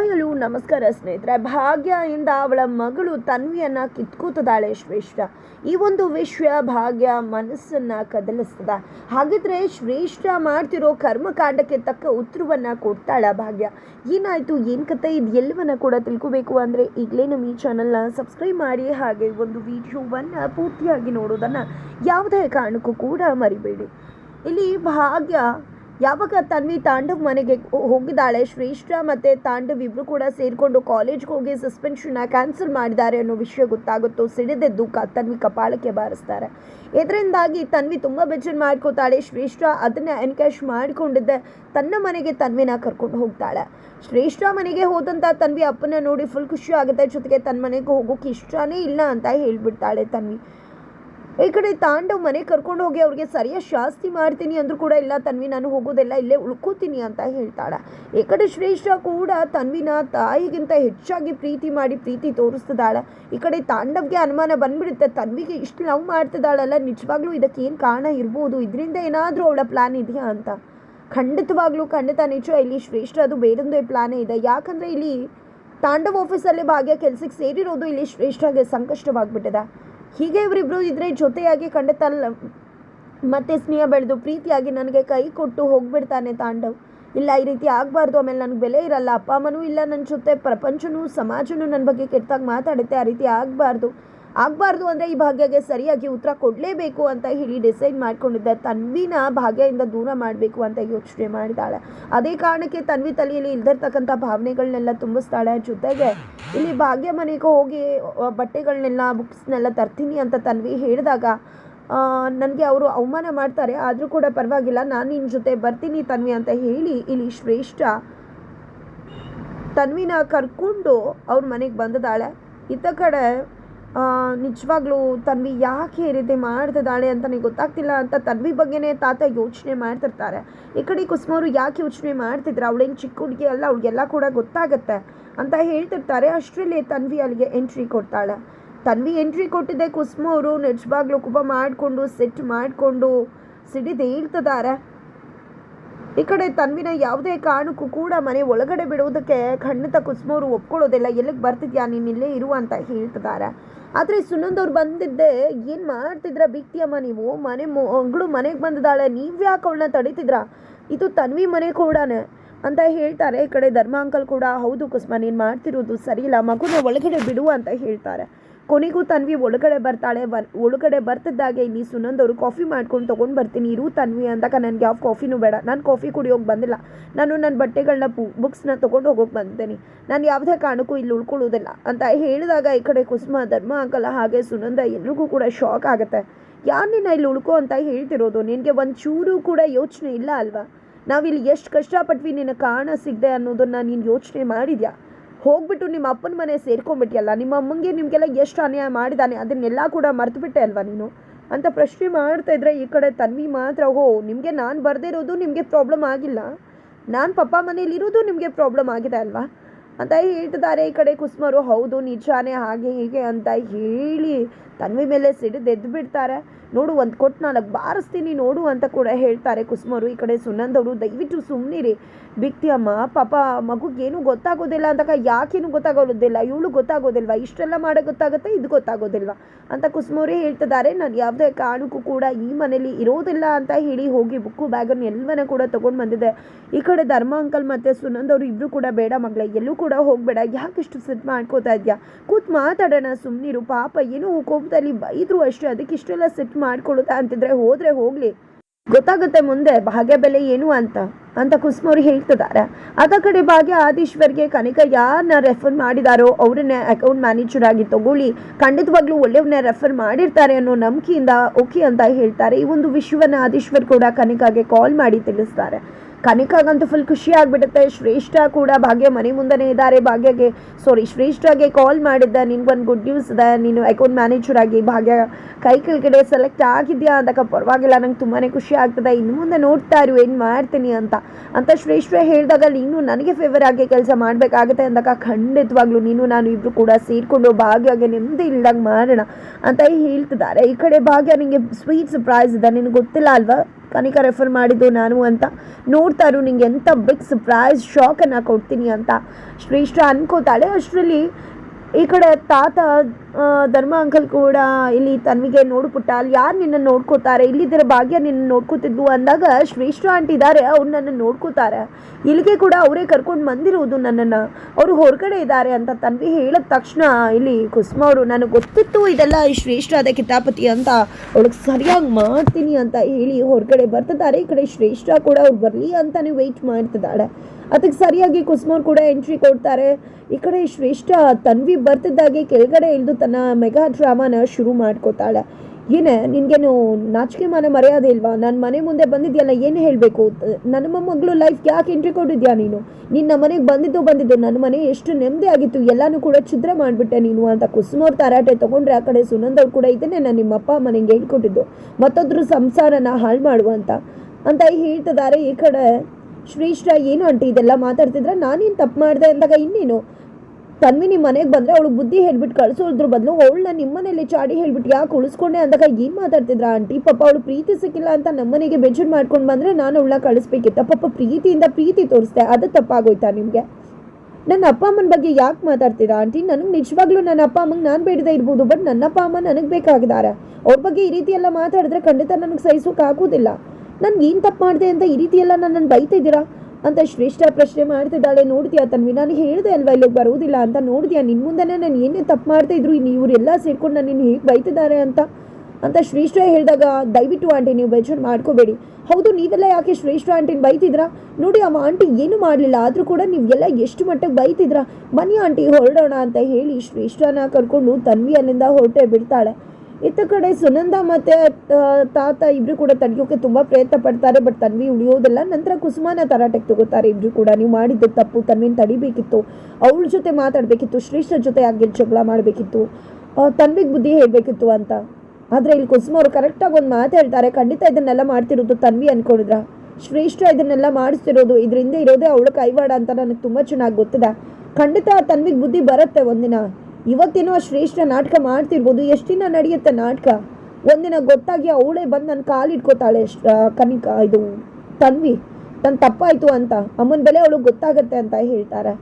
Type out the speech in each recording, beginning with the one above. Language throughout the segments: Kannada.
ಹಾಯಲು ನಮಸ್ಕಾರ ಸ್ನೇಹಿತರೆ. ಭಾಗ್ಯದಿಂದ ಅವಳ ಮಗಳು ತನ್ವಿಯನ್ನ ಕಿತ್ಕೋತದಾಳೆ ಶ್ರೇಷ್ಠ. ಈ ಒಂದು ವಿಷಯ ಭಾಗ್ಯ ಮನಸ್ಸನ್ನ ಕದಲಿಸ್ತದ. ಹಾಗಿದ್ರೆ ಶ್ರೇಷ್ಠ ಮಾಡ್ತಿರೋ ಕರ್ಮಕಾಂಡಕ್ಕೆ ತಕ್ಕ ಉತ್ತರವನ್ನ ಕೊಡ್ತಾಳ ಭಾಗ್ಯ. ಏನಾಯ್ತು? ಏನ್ ಕತೆ? ಇದು ಎಲ್ಲವನ್ನ ಕೂಡ ತಿಳ್ಕೋಬೇಕು ಅಂದ್ರೆ ಈಗಲೇ ನಮ್ಮ ಈ ಚಾನಲ್ನ ಸಬ್ಸ್ಕ್ರೈಬ್ ಮಾಡಿ ಹಾಗೆ ಒಂದು ವಿಡಿಯೋವನ್ನ ಪೂರ್ತಿಯಾಗಿ ನೋಡೋದನ್ನ ಯಾವುದೇ ಕಾರಣಕ್ಕೂ ಕೂಡ ಮರಿಬೇಡಿ. ಇಲ್ಲಿ ಭಾಗ್ಯ ಯಾವಾಗ ತನ್ವಿ ತಾಂಡವ್ ಮನೆಗೆ ಹೋಗಿದ್ದಾಳೆ ಶ್ರೇಷ್ಠ ಮತ್ತು ತಾಂಡವ್ ಇಬ್ಬರು ಕೂಡ ಸೇರಿಕೊಂಡು ಕಾಲೇಜ್ಗೆ ಹೋಗಿ ಸಸ್ಪೆನ್ಷನ್ನ ಕ್ಯಾನ್ಸಲ್ ಮಾಡಿದ್ದಾರೆ ಅನ್ನೋ ವಿಷಯ ಗೊತ್ತಾಗುತ್ತೋ ಸಿಡಿದೆ ದುಃಖ ತನ್ವಿ ಕಪಾಳಕ್ಕೆ ಬಾರಿಸ್ತಾರೆ. ಇದರಿಂದಾಗಿ ತನ್ವಿ ತುಂಬ ಬೆಚ್ಚನ್ ಮಾಡ್ಕೋತಾಳೆ. ಶ್ರೇಷ್ಠ ಅದನ್ನ ಎನ್ಕ್ಯಾಶ್ ಮಾಡಿಕೊಂಡಿದ್ದೆ. ತನ್ನ ಮನೆಗೆ ತನ್ವಿನ ಕರ್ಕೊಂಡು ಹೋಗ್ತಾಳೆ. ಶ್ರೇಷ್ಠ ಮನೆಗೆ ಹೋದಂಥ ತನ್ವಿ ಅಪ್ಪನ ನೋಡಿ ಫುಲ್ ಖುಷಿ ಆಗುತ್ತೆ. ಜೊತೆಗೆ ತನ್ನ ಮನೆಗೆ ಹೋಗೋಕೆ ಇಷ್ಟನೇ ಇಲ್ಲ ಅಂತ ಹೇಳ್ಬಿಡ್ತಾಳೆ ತನ್ವಿ. ಈ ಕಡೆ ತಾಂಡವ್ ಮನೆ ಕರ್ಕೊಂಡು ಹೋಗಿ ಅವ್ರಿಗೆ ಸರಿಯಾಗಿ ಶಾಸ್ತಿ ಮಾಡ್ತೀನಿ ಅಂದ್ರೂ ಕೂಡ ಇಲ್ಲ, ತನ್ವಿ ನಾನು ಹೋಗೋದೆಲ್ಲ ಇಲ್ಲೇ ಉಳ್ಕೋತೀನಿ ಅಂತ ಹೇಳ್ತಾಳೆ. ಈ ಕಡೆ ಶ್ರೇಷ್ಠ ಕೂಡ ತನ್ವಿನ ತಾಯಿಗಿಂತ ಹೆಚ್ಚಾಗಿ ಪ್ರೀತಿ ಮಾಡಿ ಪ್ರೀತಿ ತೋರಿಸ್ತಿದ್ದಾಳೆ. ಈ ಕಡೆ ತಾಂಡವ್ಗೆ ಅನುಮಾನ ಬಂದ್ಬಿಡುತ್ತೆ. ತನ್ವಿಗೆ ಇಷ್ಟು ಲವ್ ಮಾಡ್ತಿದ್ದಾಳಲ್ಲ, ನಿಜವಾಗ್ಲೂ ಇದಕ್ಕೆ ಏನು ಕಾರಣ ಇರ್ಬೋದು? ಇದರಿಂದ ಏನಾದರೂ ಅವಳ ಪ್ಲಾನ್ ಇದೆಯಾ ಅಂತ. ಖಂಡಿತವಾಗ್ಲೂ, ಖಂಡಿತ ನಿಜ. ಇಲ್ಲಿ ಶ್ರೇಷ್ಠ ಅದು ಬೇರೊಂದೇ ಪ್ಲಾನೇ ಇದೆ. ಯಾಕಂದರೆ ಇಲ್ಲಿ ತಾಂಡವ್ ಆಫೀಸಲ್ಲಿ ಭಾಗ್ಯ ಕೆಲಸಕ್ಕೆ ಸೇರಿರೋದು ಇಲ್ಲಿ ಶ್ರೇಷ್ಠಗೆ ಸಂಕಷ್ಟವಾಗ್ಬಿಟ್ಟಿದೆ. ಹೀಗೆ ಇವರಿಬ್ರು ಇದ್ರೆ ಜೊತೆಯಾಗಿ ಖಂಡಿತ ಮತ್ತೆ ಸ್ನೇಹ ಬೆಳೆದು ಪ್ರೀತಿಯಾಗಿ ನನಗೆ ಕೈ ಕೊಟ್ಟು ಹೋಗ್ಬಿಡ್ತಾನೆ ತಾಂಡವ್. ಇಲ್ಲ, ಈ ರೀತಿ ಆಗಬಾರ್ದು. ಆಮೇಲೆ ನನಗೆ ಬೆಲೆ ಇರಲ್ಲ. ಅಪ್ಪ ಅಮ್ಮನೂ ಇಲ್ಲ ನನ್ನ ಜೊತೆ. ಪ್ರಪಂಚನೂ, ಸಮಾಜನೂ ನನ್ನ ಬಗ್ಗೆ ಕೆಟ್ಟಾಗಿ ಮಾತಾಡುತ್ತೆ. ಆ ರೀತಿ ಆಗಬಾರ್ದು. ಆಗಬಾರ್ದು ಅಂದರೆ ಈ ಭಾಗ್ಯಗೆ ಸರಿಯಾಗಿ ಉತ್ತರ ಕೊಡಲೇಬೇಕು ಅಂತ ಹೇಳಿ ಡಿಸೈಡ್ ಮಾಡಿಕೊಂಡಿದ್ದ ತನ್ವಿನ ಭಾಗ್ಯದಿಂದ ದೂರ ಮಾಡಬೇಕು ಅಂತ ಯೋಚನೆ ಮಾಡಿದ್ದಾಳೆ ಅದೇ ಕಾರಣಕ್ಕೆ ತನ್ವಿ ತಲೆಯಲ್ಲಿ ಇಲ್ದಿರ್ತಕ್ಕಂಥ ಭಾವನೆಗಳನ್ನೆಲ್ಲ ತುಂಬಿಸ್ತಾಳೆ. ಜೊತೆಗೆ ಇಲ್ಲಿ ಭಾಗ್ಯ ಮನೆಗೆ ಹೋಗಿ ಬಟ್ಟೆಗಳನ್ನೆಲ್ಲ, ಬುಕ್ಸ್ನೆಲ್ಲ ತರ್ತೀನಿ ಅಂತ ತನ್ವಿ ಹೇಳಿದಾಗ ನನಗೆ ಅವರು ಅವಮಾನ ಮಾಡ್ತಾರೆ. ಆದರೂ ಕೂಡ ಪರವಾಗಿಲ್ಲ, ನಾನು ನಿನ್ನ ಜೊತೆ ಬರ್ತೀನಿ ತನ್ವಿ ಅಂತ ಹೇಳಿ ಇಲ್ಲಿ ಶ್ರೇಷ್ಠ ತನ್ವಿನ ಕರ್ಕೊಂಡು ಅವ್ರ ಮನೆಗೆ ಬಂದಿದ್ದಾಳೆ. ಇತ್ತ ಕಡೆ ನಿಜವಾಗ್ಲೂ ತನ್ವಿ ಯಾಕೆ ಈ ರೀತಿ ಮಾಡ್ತಿದ್ದಾಳೆ ಅಂತಲೇ ಗೊತ್ತಾಗ್ತಿಲ್ಲ ಅಂತ ತನ್ವಿ ಬಗ್ಗೆನೇ ತಾತ ಯೋಚನೆ ಮಾಡ್ತಿರ್ತಾರೆ. ಈ ಕಡೆ ಕುಸುಮವರು ಯಾಕೆ ಯೋಚನೆ ಮಾಡ್ತಿದ್ರು? ಅವಳೇನು ಚಿಕ್ಕ ಹುಡುಗಿ ಅಲ್ಲ, ಅವಳಿಗೆಲ್ಲ ಕೂಡ ಗೊತ್ತಾಗತ್ತೆ ಅಂತ ಹೇಳ್ತಿರ್ತಾರೆ. ಅಷ್ಟರಲ್ಲಿ ತನ್ವಿ ಅಲ್ಲಿಗೆ ಎಂಟ್ರಿ ಕೊಡ್ತಾಳೆ. ತನ್ವಿ ಎಂಟ್ರಿ ಕೊಟ್ಟಿದ್ದೆ ಕುಸುಮವರು ನಿಜವಾಗ್ಲೂ ಕುಪ ಮಾಡಿಕೊಂಡು ಸೆಟ್ ಮಾಡಿಕೊಂಡು ಸಿಡಿದು ಹೇಳ್ತಿದ್ದಾರೆ. ಈ ಕಡೆ ತನ್ವಿನ ಯಾವುದೇ ಕಾರಣಕ್ಕೂ ಕೂಡ ಮನೆ ಒಳಗಡೆ ಬಿಡುವುದಕ್ಕೆ ಖಂಡಿತ ಕುಸುಮವರು ಒಪ್ಕೊಳ್ಳೋದಿಲ್ಲ. ಎಲ್ಲಿಗೆ ಬರ್ತಿದ್ಯಾ? ನೀನು ಇಲ್ಲೇ ಇರು ಅಂತ ಹೇಳ್ತಿದ್ದಾರೆ. ಆದರೆ ಸುನಂದವ್ರು ಬಂದಿದ್ದೆ, ಏನು ಮಾಡ್ತಿದ್ರ ಬಿಕ್ತಿಯಮ್ಮ ನೀವು? ಮನೆ ಮಗಳು ಮನೆಗೆ ಬಂದಿದ್ದಾಳೆ ನೀವು ಯಾಕೆ ಅವಳನ್ನ ತಡಿತಿದ್ರ? ಇದು ತನ್ವಿ ಮನೆ ಕೂಡಾನೆ ಅಂತ ಹೇಳ್ತಾರೆ. ಈ ಕಡೆ ಧರ್ಮ ಅಂಕಲ್ ಕೂಡ, ಹೌದು ಕುಸುಮ, ನೀನು ಮಾಡ್ತಿರೋದು ಸರಿಯಿಲ್ಲ, ಮಗುನ ಒಳಗಡೆ ಬಿಡು ಅಂತ ಹೇಳ್ತಾರೆ. ಕೊನೆಗೂ ತನ್ವಿ ಒಳಗಡೆ ಬರ್ತಾಳೆ. ಬರ್ ಒಳಗಡೆ ಬರ್ತಿದ್ದಾಗೆ ಇಲ್ಲಿ ಸುನಂದ್ ಅವರು ಕಾಫಿ ಮಾಡ್ಕೊಂಡು ತೊಗೊಂಡು ಬರ್ತೀನಿ. ಇರು ತನ್ವಿ ಅಂದಾಗ ನನಗೆ ಯಾವ ಕಾಫಿನೂ ಬೇಡ. ನಾನು ಕಾಫಿ ಕುಡಿಯೋಕೆ ಬಂದಿಲ್ಲ. ನಾನು ನನ್ನ ಬಟ್ಟೆಗಳನ್ನ ಪು ಬುಕ್ಸ್ನ ತೊಗೊಂಡು ಹೋಗೋಕೆ ಬಂದಿದ್ದೀನಿ. ನಾನು ಯಾವುದೇ ಕಾರಣಕ್ಕೂ ಇಲ್ಲಿ ಉಳ್ಕೊಳ್ಳೋದಿಲ್ಲ ಅಂತ ಹೇಳಿದಾಗ ಈ ಕಡೆ ಕುಸುಮ, ಧರ್ಮ, ಅಂಕಲ್ ಹಾಗೆ ಸುನಂದ ಎಲ್ರಿಗೂ ಕೂಡ ಶಾಕ್ ಆಗುತ್ತೆ. ಯಾರು ನಿನ್ನ ಇಲ್ಲಿ ಉಳ್ಕೋ ಅಂತ ಹೇಳ್ತಿರೋದು? ನಿನಗೆ ಒಂದು ಚೂರು ಕೂಡ ಯೋಚನೆ ಇಲ್ಲ ಅಲ್ವಾ? ನಾವಿಲ್ಲಿ ಎಷ್ಟು ಕಷ್ಟಪಟ್ವಿ ನಿನ್ನ ಕಾಣ ಸಿಗದೆ ಅನ್ನೋದನ್ನು ನೀನು ಯೋಚನೆ ಮಾಡಿದ್ಯಾ? ಹೋಗ್ಬಿಟ್ಟು ನಿಮ್ಮ ಅಪ್ಪನ ಮನೆ ಸೇರ್ಕೊಂಡ್ಬಿಟ್ಟಿಯಲ್ಲ ನಿಮ್ಮ ಅಮ್ಮಂಗೆ ನಿಮಗೆಲ್ಲ ಎಷ್ಟು ಅನ್ಯಾಯ ಮಾಡಿದ್ದಾನೆ ಅದನ್ನೆಲ್ಲ ಕೂಡ ಮರೆತುಬಿಟ್ಟೆ ಅಲ್ವಾ ನೀನು? ಅಂತ ಪ್ರಶ್ನೆ ಮಾಡ್ತಾ ಇದ್ರೆ ಈ ಕಡೆ ತನ್ವಿ ಮಾತ್ರ ಹೋ ನಿಮಗೆ ನಾನು ಬರದೇ ಇರೋದು ನಿಮಗೆ ಪ್ರಾಬ್ಲಮ್ ಆಗಿಲ್ಲ. ನಾನು ಪಪ್ಪ ಮನೇಲಿ ಇರೋದು ನಿಮಗೆ ಪ್ರಾಬ್ಲಮ್ ಆಗಿದೆ ಅಲ್ವಾ? ಅಂತ ಹೇಳ್ತಿದ್ದಾರೆ ಈ ಕಡೆ ಕುಸುಮರು, ಹೌದು, ನಿಜಾನೇ ಹಾಗೆ ಹೀಗೆ ಅಂತ ಹೇಳಿ ತನ್ವಿ ಮೇಲೆ ಸಿಡಿದು ಎದ್ದು ಬಿಡ್ತಾರೆ. ನೋಡು, ಒಂದು ಕೊಟ್ಟು ನಾಲ್ಕು ಬಾರಿಸ್ತೀನಿ, ನೋಡು ಅಂತ ಕೂಡ ಹೇಳ್ತಾರೆ ಕುಸುಮರು. ಈ ಕಡೆ ಸುನಂದವರು ದಯವಿಟ್ಟು ಸುಮ್ಮನಿರಿ ಬಿಕ್ತಿ ಅಮ್ಮ, ಪಾಪ ಮಗುಗೇನು ಗೊತ್ತಾಗೋದಿಲ್ಲ ಅಂದಾಗ ಯಾಕೇನು ಗೊತ್ತಾಗೋದಿಲ್ಲ. ಇವಳು ಗೊತ್ತಾಗೋದಿಲ್ವಾ? ಇಷ್ಟೆಲ್ಲ ಮಾಡೋ ಗೊತ್ತಾಗುತ್ತೆ? ಇದು ಗೊತ್ತಾಗೋದಿಲ್ವಾ? ಅಂತ ಕುಸುಮವರೇ ಹೇಳ್ತಿದ್ದಾರೆ. ನಾನು ಯಾವುದೇ ಕಾರಣಕ್ಕೂ ಕೂಡ ಈ ಮನೇಲಿ ಇರೋದಿಲ್ಲ ಅಂತ ಹೇಳಿ ಹೋಗಿ ಬುಕ್ಕು ಬ್ಯಾಗನ್ನು ಎಲ್ಲವನ್ನ ಕೂಡ ತೊಗೊಂಡು ಬಂದಿದೆ. ಈ ಕಡೆ ಧರ್ಮ ಅಂಕಲ್ ಮತ್ತು ಸುನಂದವರು ಇಬ್ಬರು ಕೂಡ ಬೇಡ ಮಗಳೇ. ಎಲ್ಲೂ ಕೂಡ ಹೋಗಬೇಡ. ಯಾಕೆ ಇಷ್ಟು ಸಿದ್ಧ ಮಾಡ್ಕೋತಾ ಇದೆಯಾ? ಕೂತ್ ಮಾತಾಡೋಣ ಸುಮ್ಮನಿರು ಪಾಪ, ಏನೋ ಕೋಪದಲ್ಲಿ ಬೈದ್ರು ಅಷ್ಟೇ, ಅದಕ್ಕೆ ಇಷ್ಟೆಲ್ಲ ಸೆಟ್ ಮಾಡ್ಕೊಳ್ಳುತ್ತಾ ಅಂತಿದ್ರೆ ಹೋದ್ರೆ ಹೋಗ್ಲಿ. ಗೊತ್ತಾಗುತ್ತೆ ಮುಂದೆ, ಭಾಗ್ಯ ಬೆಲೆ ಏನು ಅಂತ. ಅಂತ ಕುಸುಮವ್ರು ಹೇಳ್ತಿದ್ದಾರೆ ಅದ ಕಡೆ ಭಾಗ್ಯ ಆದೀಶ್ವರ್ಗೆ ಕನಕ ಯಾರನ್ನ ರೆಫರ್ ಮಾಡಿದಾರೋ ಅವ್ರನ್ನೇ ಅಕೌಂಟ್ ಮ್ಯಾನೇಜರ್ ಆಗಿ ತಗೊಳ್ಳಿ. ಖಂಡಿತವಾಗ್ಲೂ ಒಳ್ಳೆಯವ್ರನ್ನ ರೆಫರ್ ಮಾಡಿರ್ತಾರೆ ಅನ್ನೋ ನಂಬಿಕೆಯಿಂದ ಓಕೆ ಅಂತ ಹೇಳ್ತಾರೆ. ಈ ಒಂದು ವಿಷಯವನ್ನ ಆದೀಶ್ವರ್ ಕೂಡ ಕನಿಕಾಗೆ ಕಾಲ್ ಮಾಡಿ ತಿಳಿಸ್ತಾರೆ. ಕನಿಕಾಗಂತೂ ಫುಲ್ ಖುಷಿ ಆಗಿಬಿಡುತ್ತೆ. ಶ್ರೇಷ್ಠ ಕೂಡ ಭಾಗ್ಯ ಮನೆ ಮುಂದೆನೇ ಇದ್ದಾರೆ. ಭಾಗ್ಯಗೆ ಸಾರಿ ಶ್ರೇಷ್ಠಗೆ ಕಾಲ್ ಮಾಡಿದ್ದೆ. ನಿನ್ಗೊಂದು ಗುಡ್ ನ್ಯೂಸ್ ಇದೆ. ನೀನು ಅಕೌಂಟ್ ಮ್ಯಾನೇಜರ್ ಆಗಿ ಭಾಗ್ಯ ಕೈ ಕೆಳಗಡೆ ಸೆಲೆಕ್ಟ್ ಆಗಿದ್ಯಾ ಅಂತಕ ಪರವಾಗಿಲ್ಲ. ನಂಗೆ ತುಂಬಾ ಖುಷಿ ಆಗ್ತದೆ. ಇನ್ನು ಮುಂದೆ ನೋಡ್ತಾ ಇರು, ಏನು ಮಾಡ್ತೀನಿ ಅಂತ. ಅಂತ ಶ್ರೇಷ್ಠ ಹೇಳಿದಾಗ ನೀನು ನನಗೆ ಫೇವರ್ ಆಗಿ ಕೆಲಸ ಮಾಡಬೇಕಾಗುತ್ತೆ ಅಂದಾಗ ಖಂಡಿತವಾಗ್ಲೂ ನೀನು, ನಾನು ಇಬ್ರು ಕೂಡ ಸೇರಿಕೊಂಡು ಭಾಗ್ಯಗೆ ನೆಮ್ಮದಿ ಇಲ್ದಂಗೆ ಮಾಡೋಣ ಅಂತ ಹೇಳ್ತಿದ್ದಾರೆ. ಈ ಕಡೆ ಭಾಗ್ಯ ನಿಮಗೆ ಸ್ವೀಟ್ ಸರ್ಪ್ರೈಸ್ ಇದೆ. ನಿನಗೆ ಗೊತ್ತಿಲ್ಲ ಅಲ್ವಾ? ಕನಿಕ ರೆಫರ್ ಮಾಡಿದ್ದು ನಾನು ಅಂತ ನೋಡ್ತಾರು ನಿಂಗೆ ಎಂಥ ಬಿಗ್ ಸರ್ಪ್ರೈಸ್ ಶಾಕನ್ನು ಕೊಡ್ತೀನಿ ಅಂತ ಶ್ರೇಷ್ಠ ಅನ್ಕೋತಾಳೆ. ಅಷ್ಟರಲ್ಲಿ ಈ ಕಡೆ ತಾತ ಧರ್ಮ ಅಂಕಲ್ ಕೂಡ ಇಲ್ಲಿ ತನ್ವಿಗೆ ನೋಡ್ಬಿಟ್ಟ ಅಲ್ಲಿ ಯಾರು ನಿನ್ನ ನೋಡ್ಕೋತಾರೆ? ಇಲ್ಲಿದ್ದರ ಭಾಗ್ಯ ನಿನ್ನ ನೋಡ್ಕೋತಿದ್ವು ಅಂದಾಗ ಶ್ರೇಷ್ಠ ಆಂಟಿ ಇದ್ದಾರೆ ಅವ್ರು ನನ್ನ ನೋಡ್ಕೋತಾರೆ. ಇಲ್ಲಿಗೆ ಕೂಡ ಅವರೇ ಕರ್ಕೊಂಡು ಬಂದಿರುವುದು ನನ್ನನ್ನು. ಅವರು ಹೊರಗಡೆ ಇದ್ದಾರೆ ಅಂತ ತನ್ವಿ ಹೇಳಿದ ತಕ್ಷಣ ಇಲ್ಲಿ ಕುಸುಮ ಅವರು, ನನಗೆ ಗೊತ್ತಿತ್ತು ಇದೆಲ್ಲ ಶ್ರೇಷ್ಠ ಆದ ಕಿತಾಪತಿ ಅಂತ. ಅವಳಿಗೆ ಸರಿಯಾಗಿ ಮಾಡ್ತೀನಿ ಅಂತ ಹೇಳಿ ಹೊರಗಡೆ ಬರ್ತಿದ್ದಾರೆ. ಈ ಕಡೆ ಶ್ರೇಷ್ಠ ಕೂಡ ಅವ್ರು ಬರಲಿ ಅಂತಲೇ ವೆಯ್ಟ್ ಮಾಡ್ತಿದ್ದಾಳೆ. ಅದಕ್ಕೆ ಸರಿಯಾಗಿ ಕುಸುಮವ್ರು ಕೂಡ ಎಂಟ್ರಿ ಕೊಡ್ತಾರೆ. ಈ ಕಡೆ ಶ್ರೇಷ್ಠ ತನ್ವಿ ಬರ್ತಿದ್ದಾಗೆ ಕೆಳಗಡೆ ಇಳಿದು ತನ್ನ ಮೆಗಾ ಡ್ರಾಮಾನ ಶುರು ಮಾಡ್ಕೋತಾಳೆ. ಏನೇ, ನಿನಗೇನು ನಾಚಿಕೆ ಮಾನ ಮರ್ಯಾದೆ ಇಲ್ವಾ? ನನ್ನ ಮನೆ ಮುಂದೆ ಬಂದಿದ್ಯಲ್ಲ, ಏನು ಹೇಳಬೇಕು? ನನ್ನ ಮೊಮ್ಮಗಳು ಲೈಫ್ ಯಾಕೆ ಎಂಟ್ರಿ ಕೊಟ್ಟಿದ್ಯಾ ನೀನು? ನಿನ್ನ ಮನೆಗೆ ಬಂದಿದ್ದು ಬಂದಿದ್ದು, ನನ್ನ ಮನೆ ಎಷ್ಟು ನೆಮ್ಮದಿ ಆಗಿತ್ತು, ಎಲ್ಲನೂ ಕೂಡ ಛಿದ್ರ ಮಾಡಿಬಿಟ್ಟೆ ನೀನು ಅಂತ ಕುಸುಮವ್ರ ತರಾಟೆ ತೊಗೊಂಡ್ರೆ ಆ ಕಡೆ ಸುನಂದವ್ರು ಕೂಡ ಇದನ್ನೇ ನಾನು ನಿಮ್ಮ ಅಪ್ಪ ಮನೆಗೆ ಹೇಳ್ಕೊಟ್ಟಿದ್ದು. ಮತ್ತೊಬ್ಬರು ಸಂಸಾರನ ಹಾಳು ಮಾಡುವಂತ ಅಂತ ಹೇಳ್ತಿದ್ದಾರೆ ಈ ಕಡೆ ಶ್ರೇಷ್ಠ ಏನು ಆಂಟಿ ಇದೆಲ್ಲ ಮಾತಾಡ್ತಿದ್ರೆ ನಾನೇನು ತಪ್ಪು ಮಾಡಿದೆ ಅಂದಾಗ ಇನ್ನೇನು? ತನ್ವಿ ನಿಮ್ಮ ಮನೆಗೆ ಬಂದರೆ ಅವಳು ಬುದ್ಧಿ ಹೇಳ್ಬಿಟ್ಟು ಕಳಿಸೋದ್ರ ಬದಲು ಅವಳನ್ನ ನಿಮ್ಮ ಮನೇಲಿ ಚಾಡಿ ಹೇಳ್ಬಿಟ್ಟು ಯಾಕೆ ಉಳಿಸ್ಕೊಂಡೆ ಅಂದಾಗ ಏನು ಮಾತಾಡ್ತಿದ್ರ ಆಂಟಿ? ಪಾಪ ಅವಳು ಪ್ರೀತಿ ಸಿಕ್ಕಿಲ್ಲ ಅಂತ ನಮ್ಮನೆಗೆ ಬೆಜರ್ ಮಾಡ್ಕೊಂಡು ಬಂದರೆ ನಾನು ಅವಳನ್ನ ಕಳಿಸ್ಬೇಕಿತ್ತ. ಪಾಪ ಪ್ರೀತಿಯಿಂದ ಪ್ರೀತಿ ತೋರಿಸ್ದೆ. ಅದು ತಪ್ಪಾಗೋಯ್ತಾ ನಿಮಗೆ? ನನ್ನ ಅಪ್ಪ ಅಮ್ಮನ ಬಗ್ಗೆ ಯಾಕೆ ಮಾತಾಡ್ತೀರಾ ಆಂಟಿ? ನನಗೆ ನಿಜವಾಗ್ಲೂ ನನ್ನ ಅಪ್ಪ ಅಮ್ಮಂಗೆ ನಾನು ಬೇಡದೇ ಇರ್ಬೋದು, ಬಟ್ ನನ್ನ ಅಪ್ಪ ಅಮ್ಮ ನನಗೆ ಬೇಕಾಗಿದ್ದಾರೆ. ಅವ್ರ ಬಗ್ಗೆ ಈ ರೀತಿ ಎಲ್ಲ ಮಾತಾಡಿದ್ರೆ ಖಂಡಿತ ನನಗೆ ಸಹಿಸೋಕೆ ಆಗೋದಿಲ್ಲ. ಏನು ತಪ್ಪು ಮಾಡಿದೆ ಅಂತ ಈ ರೀತಿ ಎಲ್ಲ ನನ್ನನ್ನು ಬೈತಿದ್ದೀರಾ? ಅಂತ ಶ್ರೇಷ್ಠ ಪ್ರಶ್ನೆ ಮಾಡ್ತಿದ್ದಾಳೆ. ನೋಡ್ತೀಯಾ ತನ್ವಿ? ನಾನು ಹೇಳಿದೆ ಅಲ್ವಾ ಇಲ್ಲಿಗೆ ಬರೋದಿಲ್ಲ ಅಂತ. ನೋಡ್ತೀಯಾ? ನಿನ್ನ ಮುಂದೆನೇ ನಾನು ಏನೇ ತಪ್ಪು ಮಾಡ್ತಾ ಇದ್ರು ಇವರೆಲ್ಲ ಸೇರ್ಕೊಂಡು ನನ್ನ ಹೇಗೆ ಬೈತಿದ್ದಾರೆ ಅಂತ? ಅಂತ ಶ್ರೇಷ್ಠ ಹೇಳಿದಾಗ, ದಯವಿಟ್ಟು ಆಂಟಿ, ನೀವು ಬೇಜಾರು ಮಾಡ್ಕೋಬೇಡಿ. ಹೌದು, ನೀವೆಲ್ಲ ಯಾಕೆ ಶ್ರೇಷ್ಠ ಆಂಟಿನ ಬೈತಿದ್ರಾ ನೋಡಿ, ಅವ ಆಂಟಿ ಏನು ಮಾಡಲಿಲ್ಲ. ಆದರೂ ಕೂಡ ನೀವೆಲ್ಲ ಎಷ್ಟು ಮಟ್ಟಿಗೆ ಬೈತಿದ್ರಾ ಮನಿ ಆಂಟಿ, ಹೊರಡೋಣ ಅಂತ ಹೇಳಿ ಶ್ರೇಷ್ಠನ ಕರ್ಕೊಂಡು ತನ್ವಿ ಅಲ್ಲಿಂದ ಹೊರಟೆ ಬಿಡ್ತಾಳೆ. ಇತ್ತ ಕಡೆ ಸುನಂದ ಮತ್ತೆ ತಾತ ಇಬ್ರು ಕೂಡ ತಡೆಯೋಕೆ ತುಂಬಾ ಪ್ರಯತ್ನ ಪಡ್ತಾರೆ ಬಟ್ ತನ್ವಿ ಉಳಿಯೋದಿಲ್ಲ. ನಂತರ ಕುಸುಮಾನ ತರಾಟೆಗೆ ತಗೋತಾರೆ ಇಬ್ರು ಕೂಡ. ನೀವು ಮಾಡಿದ್ದು ತಪ್ಪು, ತನ್ವಿನ ತಡಿಬೇಕಿತ್ತು. ಅವಳ ಜೊತೆ ಮಾತಾಡಬೇಕಿತ್ತು ಶ್ರೇಷ್ಠ ಜೊತೆ ಯಾಕೆ ಜಗಳ ಮಾಡಬೇಕಿತ್ತು. ತನ್ವಿಗೆ ಬುದ್ಧಿ ಹೇಳಬೇಕಿತ್ತು ಅಂತ. ಆದರೆ ಇಲ್ಲಿ ಕುಸುಮ ಅವರು ಕರೆಕ್ಟಾಗಿ ಒಂದು ಮಾತು ಹೇಳ್ತಾರೆ. ಖಂಡಿತ ಇದನ್ನೆಲ್ಲ ಮಾಡ್ತಿರೋದು ತನ್ವಿ ಅನ್ಕೊಂಡಿದ್ರ. ಶ್ರೇಷ್ಠ ಇದನ್ನೆಲ್ಲ ಮಾಡಿಸ್ತಿರೋದು ಇದರಿಂದ ಇರೋದೇ ಅವಳ ಕೈವಾಡ ಅಂತ ನನಗೆ ತುಂಬ ಚೆನ್ನಾಗಿ ಗೊತ್ತಿದೆ. ಖಂಡಿತ ತನ್ವಿಗೆ ಬುದ್ಧಿ ಬರುತ್ತೆ ಒಂದಿನ. ಇವತ್ತೇನೋ ಶ್ರೇಷ್ಠ ನಾಟಕ ಮಾಡ್ತಿರ್ಬೋದು. ಎಷ್ಟು ದಿನ ನಡೆಯುತ್ತೆ ನಾಟಕ? ಒಂದಿನ ಗೊತ್ತಾಗಿ ಅವಳೇ ಬಂದು ನನ್ನ ಕಾಲು ಇಟ್ಕೋತಾಳೆ ಕನಿಕಾ, ಇದು, ತನ್ವಿ. ತನ್ನ ತಪ್ಪಾಯಿತು ಅಂತ. ಅಮ್ಮನ ಬೆಲೆ ಅವಳು ಗೊತ್ತಾಗತ್ತೆ ಅಂತ ಹೇಳ್ತಾರೆ.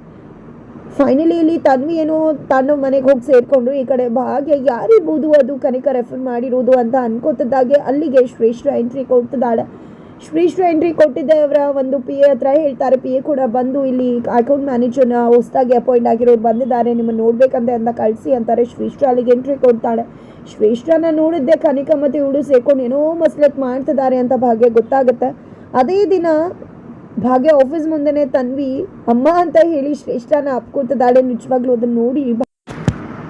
ಫೈನಲಿ ಇಲ್ಲಿ ತನ್ವಿ ಏನೋ ತನ್ನ ಮನೆಗೆ ಹೋಗಿ ಸೇರ್ಕೊಂಡ್ರು, ಈ ಕಡೆ ಭಾಗ್ಯ ಯಾರಿರ್ಬೋದು ಅದು ಕನಿಕ ರೆಫರ್ ಮಾಡಿರೋದು ಅಂತ ಅನ್ಕೋತಿದ್ದಾಗೆ ಅಲ್ಲಿಗೆ ಶ್ರೇಷ್ಠ ಎಂಟ್ರಿ ಕೊಡ್ತಿದ್ದಾಳೆ. ಶ್ರೇಷ್ಠ ಎಂಟ್ರಿ ಕೊಟ್ಟಿದ್ದವರ ಒಂದು ಪಿ ಎ ಹತ್ರ ಹೇಳ್ತಾರೆ. ಪಿ ಎ ಕೂಡ ಬಂದು ಇಲ್ಲಿ ಅಕೌಂಟ್ ಮ್ಯಾನೇಜರ್ನ ಹೊಸದಾಗಿ ಅಪಾಯಿಂಟ್ ಆಗಿರೋರು ಬಂದಿದ್ದಾರೆ. ನಿಮ್ಮನ್ನು ನೋಡ್ಬೇಕಂತ ಅಂತ ಕಳಿಸಿ ಅಂತಾರೆ. ಶ್ರೀಶ್ರು ಅಲ್ಲಿಗೆ ಎಂಟ್ರಿ ಕೊಡ್ತಾಳೆ. ಶ್ರೀಶ್ರನ ನೋಡಿದ್ದೆ ಕನಿಕ ಮತ್ತು ಇವಳು ಸೇರ್ಕೊಂಡು ಏನೋ ಮಸ್ಲತ್ ಮಾಡ್ತಿದ್ದಾರೆ ಅಂತ ಭಾಗ್ಯ ಗೊತ್ತಾಗುತ್ತೆ. ಅದೇ ದಿನ ಭಾಗ್ಯ ಆಫೀಸ್ ಮುಂದೆನೆ ತನ್ವಿ, ಅಮ್ಮ ಅಂತ ಹೇಳಿ ಶ್ರೇಷ್ಠನ ಅಪ್ಕೋತಿದ್ದಾಳೆ. ನಿಜವಾಗ್ಲೂ ಅದನ್ನ ನೋಡಿ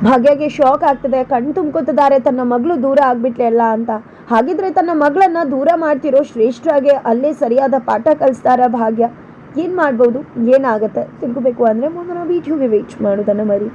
ಭಾಗ್ಯಗೆ ಶಾಕ್ ಆಗ್ತದೆ. ಕಣ್ ತುಂಬ್ಕೋತಿದ್ದಾರೆ. ತನ್ನ ಮಗಳು ದೂರ ಆಗ್ಬಿಟ್ಲೆಲ್ಲ ಅಂತ. ಹಾಗಿದ್ರೆ ತನ್ನ ಮಗಳನ್ನ ದೂರ ಮಾಡ್ತಿರೋ ಶ್ರೇಷ್ಠಾಗೆ ಅಲ್ಲೇ ಸರಿಯಾದ ಪಾಠ ಕಲಿಸ್ತಾರ ಭಾಗ್ಯ. ಏನು ಮಾಡ್ಬೋದು? ಏನಾಗುತ್ತೆ? ತಿಳ್ಕೊಬೇಕು ಅಂದರೆ ಮುಂದಿನ ವಿಡಿಯೋಗೆ ವೇಟ್ ಮಾಡೋದನ್ನ ಮರಿ.